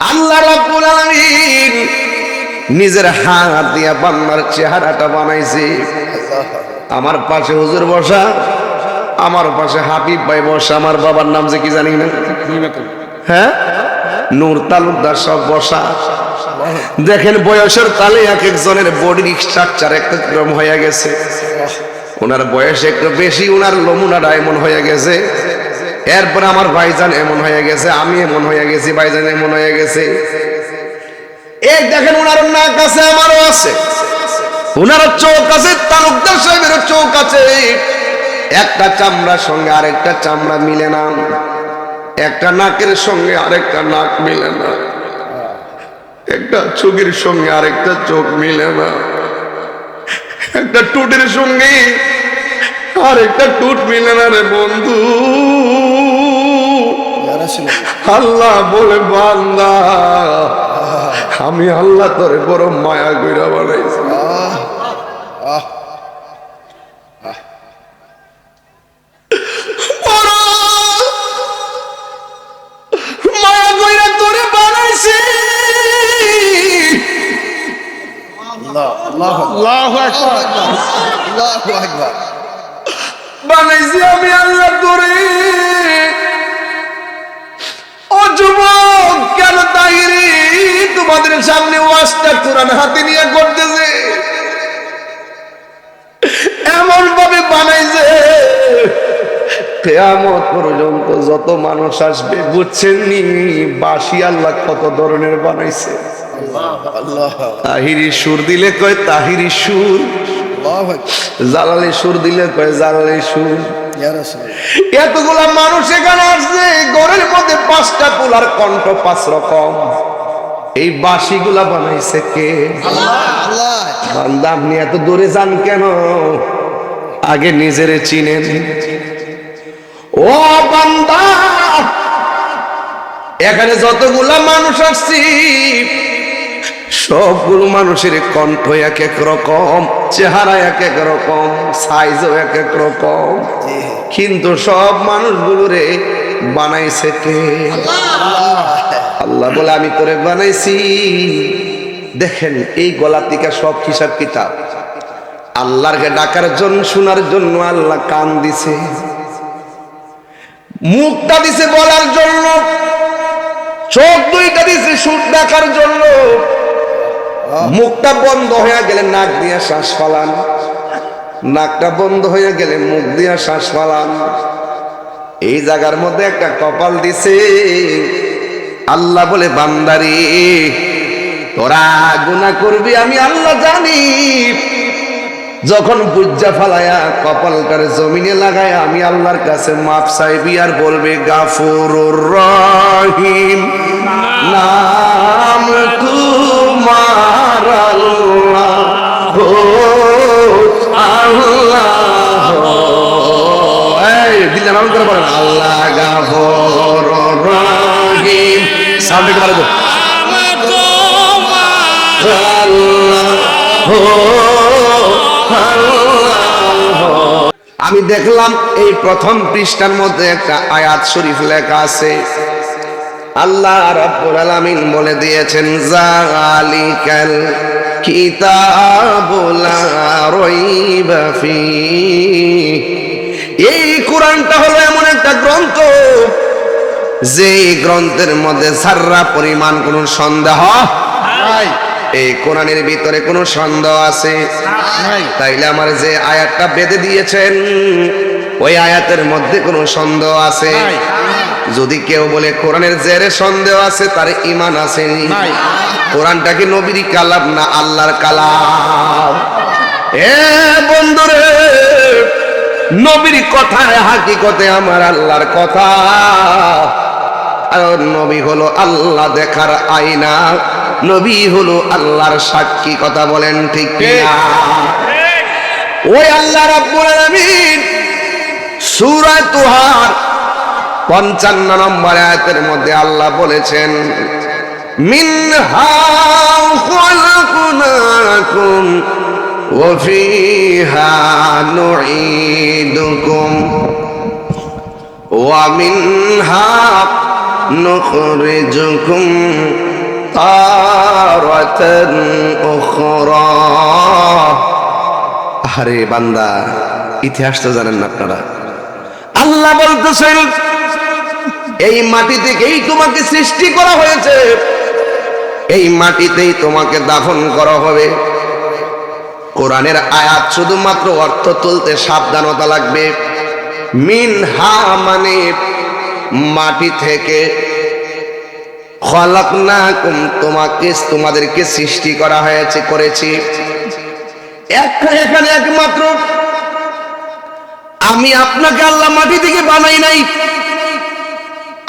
আল্লাহ নিজের হাত দিয়া বান্দার চেহারাটা বানাইছি। আমার পাশে হুজুর বসা, আমার পাশে হাবিব ভাই বসা, আমার বাবার নাম যে কি জানি না? হ্যাঁ? নূর তালুকদার সব বসা। দেখেন বয়সের তালে এক একজনের বডি স্ট্রাকচার এক এক হয়ে গেছে। ওনার বয়স একটু বেশি, ওনার নমুনাটা এমন হয়ে গেছে। এরপর আমার ভাইজান এমন হয়ে গেছে, আমি এমন হয়ে গেছি, ভাইজান এমন হয়ে গেছে। এই দেখেন ওনার নাক আছে, আমারও আছে। ওনার চোখ আছে, তালুকদার সাহেবের চোখ আছে। একটা চামড়ার সঙ্গে আরেকটা চামড়া মিলে না। একটা নাকের সঙ্গে আরেকটা নাক মিলে না। একটা চোখের সঙ্গে আরেকটা চোখ মিলে না। একটা টুটের সঙ্গে আরেকটা টুট মিলে না রে বন্ধু। আল্লাহ বলে বান্দা আমি আল্লাহ তোরে বড় মায়া কইরা বানাইছি। তোরে বানাইছি। আল্লাহু আকবার। আল্লাহু আকবার। বানাইছি আমি আল্লাহ তোরে ও যুবক কেন তাহিরি তোমাদের সামনে ওয়াজটা কোরআন হাতে নিয়ে করতেছে। এমন ভাবে বানাইছে কেয়ামত পর্যন্ত যত মানুষ আসবে বুঝছেন নি বাসি আল্লাহ কত ধরনের বানাইছে। আল্লাহ তাহিরি সুর দিলে কয় তাহিরি সুর। আল্লাহু জালালি সুর দিলে কয় জালালি সুর? এতগুলা মানুষ এখানে আসছে ঘরের মধ্যে পাঁচটা কণ্ঠ পাঁচ রকম। এই বানাইছে কে? বান্দা আপনি এত দূরে যান কেন? আগে নিজেরে চিনেন। ও বান্দা এখানে যতগুলা মানুষ আসছি সবগুলো মানুষের কণ্ঠ এক এক রকম, চেহারা এক এক রকম সাইজও এক এক রকম। কিন্তু সব মানুষগুলোরে বানাইছে কে? আল্লাহ বলে, আমি তোরে বানাইছি। দেখেন, এই গলা থেকে সব হিসাব কিতাব। আল্লাহকে ডাকার জন্য, শোনার জন্য আল্লাহ কান দিছে। মুখটা দিছে বলার জন্য, চোখ দুইটা দিছে সুর দেখার জন্য। মুখটা বন্ধ হয়ে গেলে নাক দিয়ে শ্বাস ফালান। নাকটা বন্ধ হয়ে গেলে মুখ দিয়ে শ্বাস ফালান। এই জায়গার মধ্যে একটা কপাল দিছে। আল্লাহ বলে, বান্দারি, তোরা গুনাহ করবি, আমি আল্লাহ জানি। যখন বুজ্জা ফালায়া কপালটার জমিনে লাগায়, আমি আল্লাহর কাছে মাপ চাইবি আর বলবে, গাফুরুর রহিম। নাম তোমার আল্লাহ আল্লাহ। এই, দিলে নাম করে বলেন আল্লাহ গাফুর রহিম। সাউন্ড একটু ভালো আমি দেখলাম এই প্রথম পৃষ্ঠার মধ্যে একটা আয়াত শরীফ লেখা আছে। আল্লাহ রাব্বুল আলামিন বলে দিয়েছেন, জালিকাল কিতাবুল রাইবা ফি এই কোরআনটা হলো এমন একটা গ্রন্থ যে গ্রন্থের মধ্যে সাররা পরিমাণ কোনো সন্দেহ নাই। এই কোরআনের ভিতরে কোনো সন্দেহ আছে তাইলে আমার যে আয়াতটা বেঁধে দিয়েছেন, ওই আয়াতের মধ্যে কোনো সন্দেহ আছে। যদি কেউ বলে কোরআনের জেরে সন্দেহ আছে তার ইমান আছে। কোরআনটা কি নবীর কালাম না আল্লাহর কালাম? এ বন্ধুরে নবীর কথায় হাকিকতে আমার আল্লাহর কথা। আর নবী হলো আল্লাহ দেখার আয়না নবী হলো আল্লাহর সাক্ষী কথা বলেন ঠিক ওই আল্লাহ রাব্বুল আলামিন সূরা তুহার পঞ্চান্ন নম্বর আয়াতের মধ্যে আল্লাহ বলেছেন ওয়া আরে বান্দা, ইতিহাস তো জানেন না আপনারা। আল্লাহ বলতেছেন এই মাটি থেকেই তোমাকে সৃষ্টি করা হয়েছে। এই মাটিতেই তোমাকে দাফন করা হবে। কোরআনের আয়াত শুধুমাত্র অর্থ তুলতে সাবধানতা লাগবে। মিন হা মানে মাটি থেকে খলাকনাকুম, তোমাকে, তোমাদেরকে সৃষ্টি করা হয়েছে, করেছি। এখানে একমাত্র আমি আপনাকে আল্লাহ মাটি থেকে বানাই নাই।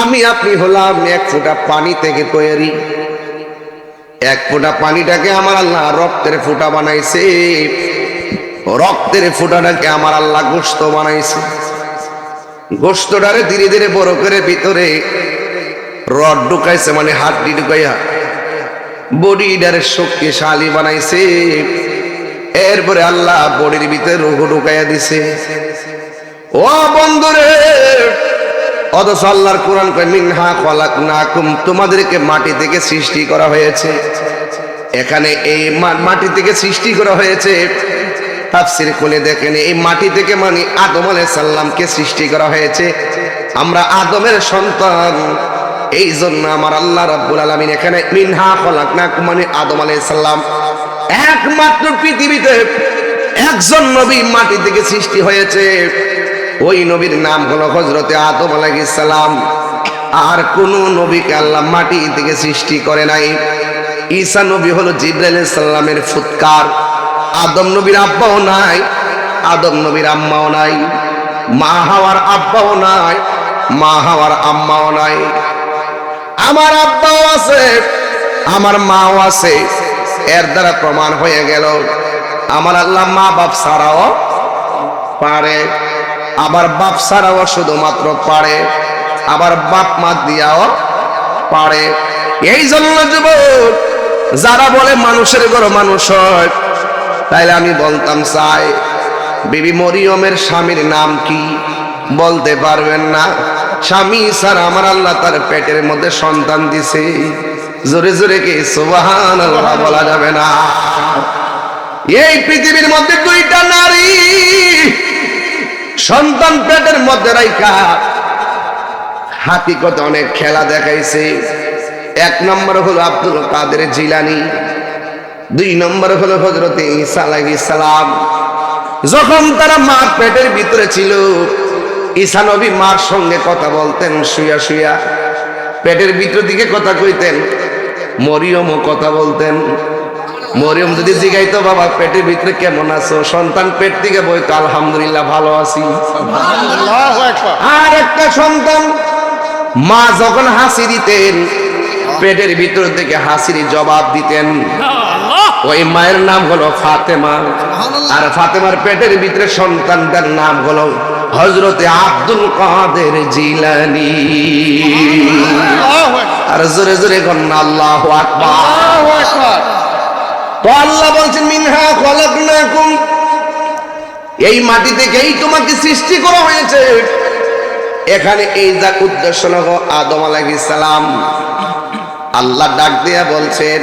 আমি আপনি হলাম এক ফোঁটা পানি থেকে তৈরি। এক ফোঁটা পানিটাকে আমার আল্লাহ রক্তের ফোঁটা বানাইছে। রক্তের ফোঁটাটাকে আমার আল্লাহ গোস্ত বানাইছে। গোস্তটারে ধীরে ধীরে বড় করে ভিতরে রড ঢুকাইছে মানে হাড্ডি ঢুকাইয়া। বডিটারে শক্তিশালী বানাইছে। এরপরে আল্লাহ বডির ভিতরে রোগ ঢুকাইয়া দিছে। ও বন্ধুরে অথচ আল্লাহর কোরআন কয়, মিনহা খলাক নাকুম তোমাদেরকে মাটি থেকে সৃষ্টি করা হয়েছে। এখানে এই মাটি থেকে সৃষ্টি করা হয়েছে। তাফসির খুলে দেখেন, এই মাটি থেকে মানে আদম আলাইহিস সালামকে সৃষ্টি করা হয়েছে। আমরা আদমের সন্তান। এই জন্য আমার আল্লাহ রাব্বুল আলামিন এখানে মিনহা খলাক নাকুম মানে আদম আলাইহিস সালাম একমাত্র পৃথিবীতে একজন নবী মাটি থেকে সৃষ্টি হয়েছে। ওই নবীর নাম হলো হজরতে আদম সালাম। আর কোন নবীকে আল্লাহ মাটি থেকে সৃষ্টি করে নাই। ঈসা নবী হলো জিব্রাইল সাল্লামের ফুৎকার। আদম নবীর আব্বাও নাই, আদম নবীর আম্মাও নাই, মা হাওয়ার আব্বাও নাই, মা হাওয়ার আম্মাও নাই। আমার আব্বাও আছে, আমার মাও আছে, এর দ্বারা প্রমাণ হয়ে গেল। আমার আল্লাহ মা বাপ ছাড়াও পারে। আবার বাপ ছাড়াও শুধুমাত্র পারে, আবার বাপ মা দিয়াও পারে। এই জন্য যুবক, যারা বলে মানুষের ঘর মানুষ হয়, তাইলে আমি বলতাম, চাই, বিবি মরিয়মের স্বামীর নাম কি? বলতে পারবেন না। স্বামী স্যার আমার আল্লাহ তার পেটের মধ্যে সন্তান দিছে। জোরে জোরে কি সুবাহান বলা যাবে না? এই পৃথিবীর মধ্যে দুইটা নারী সন্তান পেটের মধ্যে রাইখা। হাতিকতে অনেক খেলা দেখাইছে। এক নম্বর হলো আব্দুল কাদের জিলানি। দুই নম্বর হলো হজরত ঈসা আলাইহিস সালাম। যখন তারা মার পেটের ভিতরে ছিল, ঈসা নবী মার সঙ্গে কথা বলতেন, শুয়া শুয়া। পেটের ভিতর দিকে কথা কইতেন, মরিয়মও কথা বলতেন। মরিয়ম যদি জিগাইতো বাবা পেটের ভিতরে কেমন আছো? সন্তান পেট থেকে বইতো আলহামদুলিল্লাহ ভালো আছি। আর একটা সন্তান মা যখন হাসি দিতেন পেটের ভিতর থেকে হাসির জবাব দিতেন। ওই মায়ের নাম হলো ফাতেমা। আর ফাতেমার পেটের ভিতরে সন্তানটার নাম হলো হজরতে আব্দুল কাদের জিলানি। আর জোরে জোরে কন্যা আকবার। আল্লাহু আকবার। তো আল্লাহ বলছেন মিনহা খলাকনাকুম। এই মাটি থেকেই তোমাকে সৃষ্টি করা হয়েছে। এখানে এই যা উদ্দেশ্য নব আদম আলাইহিস সালাম। আল্লাহ ডাক দিয়া বলছেন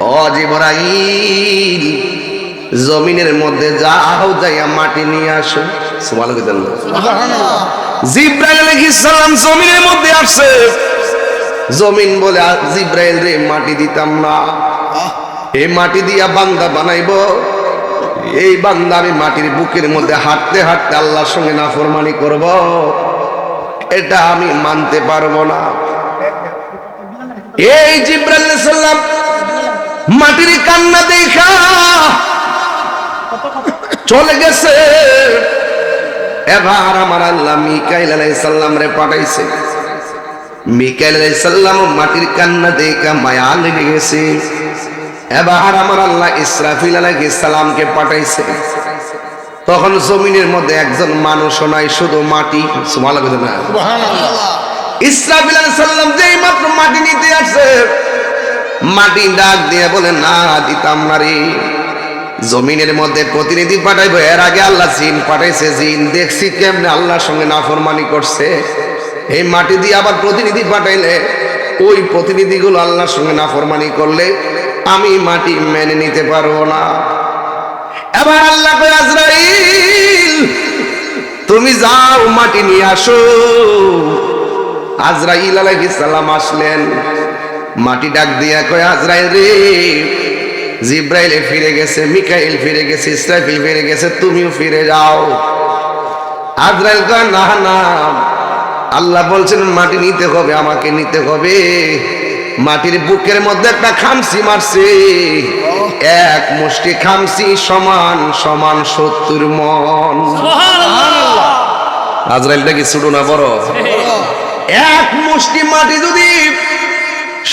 ও জিবরাইল জমিনের মধ্যে যাও যাইয়া মাটি নিয়ে আসো। সুবহানাল্লাহ সুবহানাল্লাহ। জিব্রাইল আলাইহিস সালাম জমিনের মধ্যে আসছে। জমিন বলে "আ, জিব্রাইল রে মাটি দিতাম না। এই মাটি দিয়া বান্দা বানাইবো। এই বান্দা আমি মাটির বুকের মধ্যে হাঁটতে হাঁটতে আল্লাহর সঙ্গে নাফরমানি করব। এটা আমি মানতে পারব না। এই সালাম মাটির কান্না দেখা চলে গেছে। এবার আমার আল্লাহ মিকাইল আলাইহিস সালাম রে পাঠাইছে। মিকাইল আলাইহিস সালাম মাটির কান্না দেখা মায়া লেগে গেছে। এবার আমার আল্লাহ ইসরাফিল আলাইহিস সালামকে পাঠাইছে। তখন জমিনের মধ্যে একজন মানুষও নাই শুধু মাটি। সুবহানাল্লাহ ইসরাফিল আলাইহিস সালাম যেই মাত্র মাটি নিতে আসছে মাটি ডাক দিয়ে বলে না দিতাম না রে। জমিনের মধ্যে প্রতিনিধি পাঠাইবো এর আগে আল্লাহ জিন পাঠাইছে। জিন দেখছি কেমনে আল্লাহর সঙ্গে নাফরমানি করছে। এই মাটি দিয়ে আবার প্রতিনিধি পাঠাইলে ওই প্রতিনিধিগুলো আল্লাহর সঙ্গে নাফরমানি করলে আমি মাটি মেনে নিতে পারব না। এবার আল্লাহ তুমি যাও মাটি নিয়ে আসো। আজরাইল আলাইহিস সালাম আসলেন। মাটি ডাক দিয়া কয়, আজরাইল রে, জিব্রাইলে ফিরে গেছে, মিকাইল ফিরে গেছে ইসরাফিল ফিরে গেছে, তুমিও ফিরে যাও। আজরাইল কয়, না না, আল্লাহ বলছেন মাটি নিতে হবে, আমাকে নিতে হবে। মাটির বুকের মধ্যে একটা খামসি মারছে। এক মুষ্টি খামসি সমান সমান সত্তর মন। আজরাইলটা কি ছোট না বড়? এক মুষ্টি মাটি যদি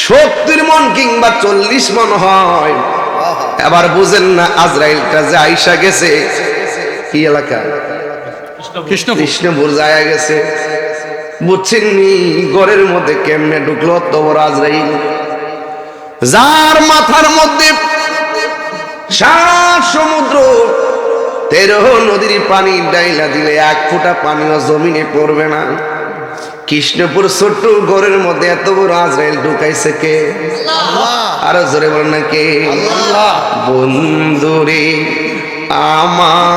সত্তর মন কিংবা চল্লিশ মন হয় এবার বুঝেন না আজরাইলটা যে আইসা গেছে। কি এলাকা? কৃষ্ণ কৃষ্ণপুর যায় গেছে। বুঝছেন নি ঘরের মধ্যে কেমনে ঢুকলো তো বড় আজরাইল? যার মাথার মধ্যে সাত সমুদ্র তেরো নদীর পানি ডাইলা দিলে এক ফোঁটা পানিও জমিনে পড়বে না। কৃষ্ণপুর ছোট্ট ঘরের মধ্যে এত বড় আজরাইল ঢুকাইছে কে? আরও জোরে বলেন না কে? বন্ধুরে আমার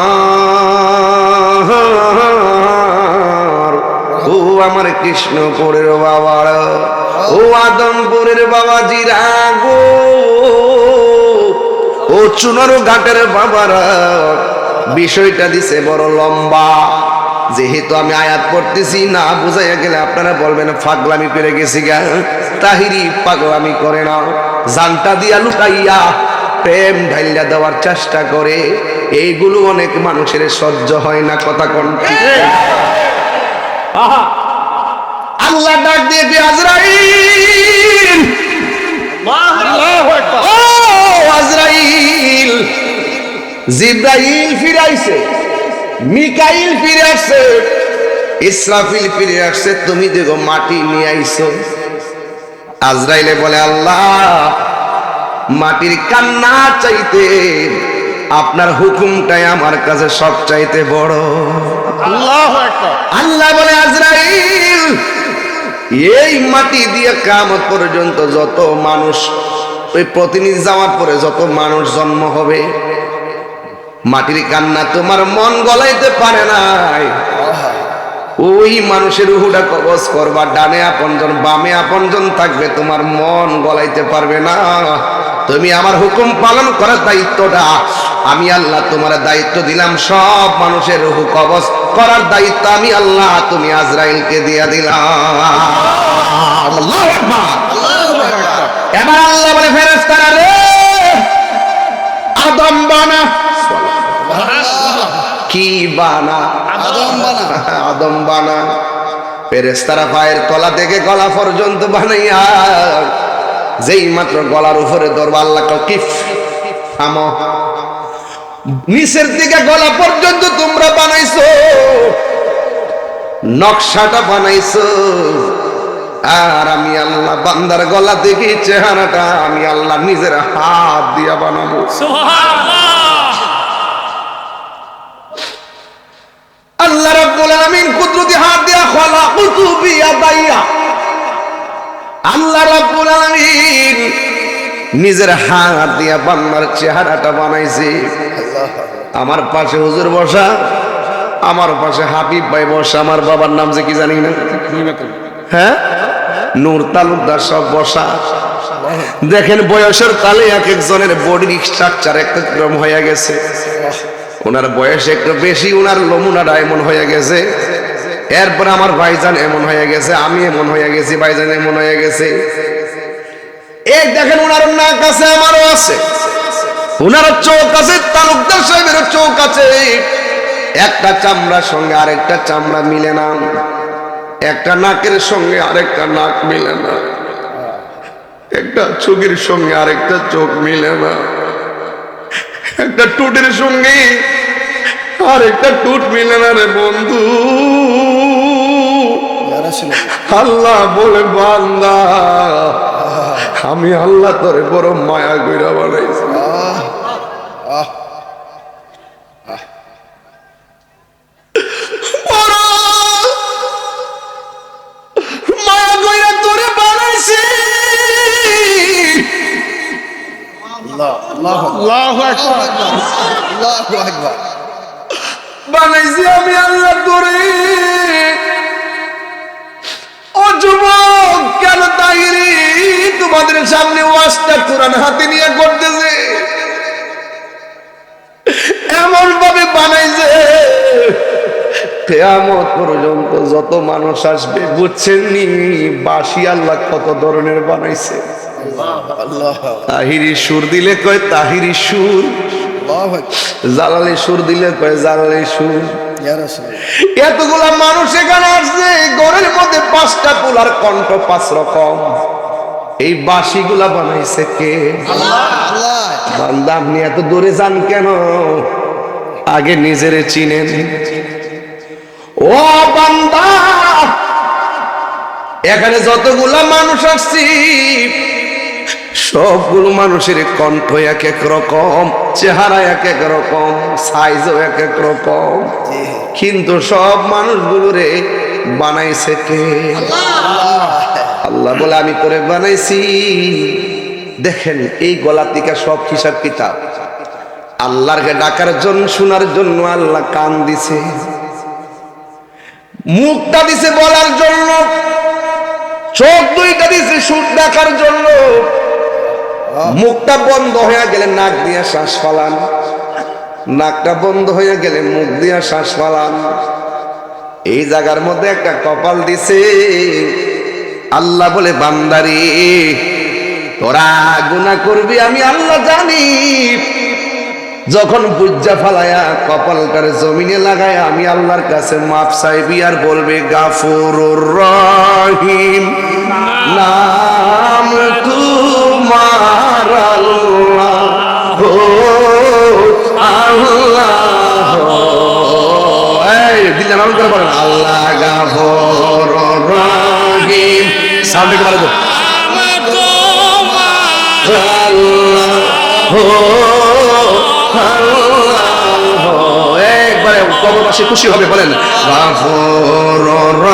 আমার কৃষ্ণপুরের বাবার ও আদমপুরের বাবা জিরা গো। ও চুনার ঘাটের বাবারা বিষয়টা দিছে বড় লম্বা। যেহেতু আমি আয়াত পড়তেছি, না বুঝাইয়া গেলে আপনারা বলবেন, ফাগলামি পেরে গেছি গা। তাহিরি পাগলামি করে না জানটা দিয়া লুকাইয়া প্রেম ঢাইলা দেওয়ার চেষ্টা করে। এইগুলো অনেক মানুষের সহ্য হয় না, কথা কোন আল্লাহ ডাক দিয়ে আজরাইল। ও আজরাইল। জিব্রাইল ফিরে আইছে মিকাইল ফিরে আসছে ইসরাফিল ফিরে আসছে তুমি দেখো মাটি নিয়ে আইছো। আজরাইলে বলে আল্লাহ মাটির কান্না চাইতে আপনার হুকুমটাই আমার কাছে সব চাইতে বড়। আল্লাহু আল্লাহ বলে আজরাইল এই মাটি দিয়ে কামত পর্যন্ত যত মানুষ, ওই প্রতিনিধি যাওয়ার পরে যত মানুষ জন্ম হবে, মাটির কান্না তোমার মন গলাইতে পারে নাই। ওই মানুষের উহুটা কবজ করবা ডানে আপনজন বামে আপনজন থাকবে, তোমার মন গলাইতে পারবে না। তুমি আমার হুকুম পালন করার দায়িত্বটা। আমি আল্লাহ তোমার দায়িত্ব দিলাম, সব মানুষের রুহু কবজ করার দায়িত্ব আমি আল্লাহ তুমি আজরাইলকে দিয়া দিলাম। এবার আল্লাহ বলে, ফেরেশতারা রে, আদম বানা। কি বানা? আদম বানা। আদম বানা ফেরেস্তারা পায়ের তলা থেকে গলা পর্যন্ত বানাইয়া যেই মাত্র গলার উপরে ধরবা, আল্লাহ কিফ, থামো। নিচের দিকে গলা পর্যন্ত তোমরা বানাইছো, নকশাটা বানাইছো। আর আমি আল্লাহ বান্দার গলা দেখি, চেহারাটা আমি আল্লাহ নিজের হাত দিয়া বানাবো। আল্লাহ রাব্বুল আলামিন কুদরতি হাত দিয়া খলা কুতুবি ইয়াদাইয়া আল্লাহ রাব্বুল আলামিন নিজের হাত দিয়া বান্দার চেহারাটা বানাইছে। আমার পাশে হুজুর বসা, আমার পাশে হাবিব ভাই বসা, আমার বাবার নাম যে কি জানি না? হ্যাঁ? নূর তালুকদার সব বসা। দেখেন বয়সের তালে এক একজনের বডি স্ট্রাকচার একটা ক্রম হয়ে গেছে। ওনার বয়স একটু বেশি, ওনার নমুনাটা এমন হয়ে গেছে। এরপর আমার ভাইজান এমন হয়ে গেছে, আমি এমন হয়ে গেছি, ভাইজান এমন হয়ে গেছে। এক দেখেন ওনার নাক আছে, আমারও আছে। ওনার চোখ আছে, তালুকদার সাহেবের চোখ আছে। একটা চামড়ার সঙ্গে আরেকটা চামড়া মিলে না। একটা নাকের সঙ্গে আরেকটা নাক মিলে না। একটা চোখের সঙ্গে আরেকটা চোখ মিলে না। একটা টুটের সঙ্গে আর একটা টুট মিলে না রে বন্ধু। করেছিল। আল্লাহ বলে বান্দা আমি আল্লাহ করে বড় মায়া গইরা বানাইছি। বানাইছি আমি আল্লাহ তোরে। যুবক কেন তোমাদের সামনে ওয়াজটা কোরআন হাতে নিয়ে করতেছে। এমন ভাবে বানাইছে কেয়ামত পর্যন্ত যত মানুষ আসবে বুঝছেন নি বাসি আল্লাহ কত ধরনের বানাইছে। তাহিরি সুর দিলে কয় তাহিরি সুর। জালালি সুর দিলে কয় জালালি সুর। এতগুলা মানুষ এখানে পাঁচটা কুলার কণ্ঠ পাঁচ রকম। এই বাঁশিগুলা বানাইছে কে? বান্দা আপনি এত দূরে যান কেন? আগে নিজেরে চিনেন। ও বান্দা এখানে যতগুলা মানুষ আসছি সবগুলো মানুষের কণ্ঠ এক এক রকম চেহারা এক এক রকম সাইজও এক এক রকম। কিন্তু সব মানুষগুলোরে বানাইছে কে? আল্লাহ বলে, আমি করে বানাইছি। দেখেন, এই গলা থেকে সব হিসাব কিতাব। আল্লাহকে ডাকার জন্য, শোনার জন্য আল্লাহ কান দিছে। মুখটা দিছে বলার জন্য। চোখ দুইটা দিছে সুর দেখার জন্য। মুখটা বন্ধ হয়ে গেলে নাক দিয়া শ্বাস ফালান। নাকটা বন্ধ হয়ে গেলে মুখ দিয়া শ্বাস ফালান। এই জায়গার মধ্যে একটা কপাল দিছে। আল্লাহ বলে, বান্দারি, তোরা গুণা করবি, আমি আল্লাহ জানি। যখন বুজ্জা ফালায়া কপালটার জমিনে লাগায় আমি আল্লাহর কাছে মাপ চাইবি আর বলবে, গাফুরুর রহিম, নাম তোমার আল্লাহ। আল্লাহ। দিলে নাম করে আল্লাহ সাউন্ড একবারে খুশি হবে বলেন গাফুর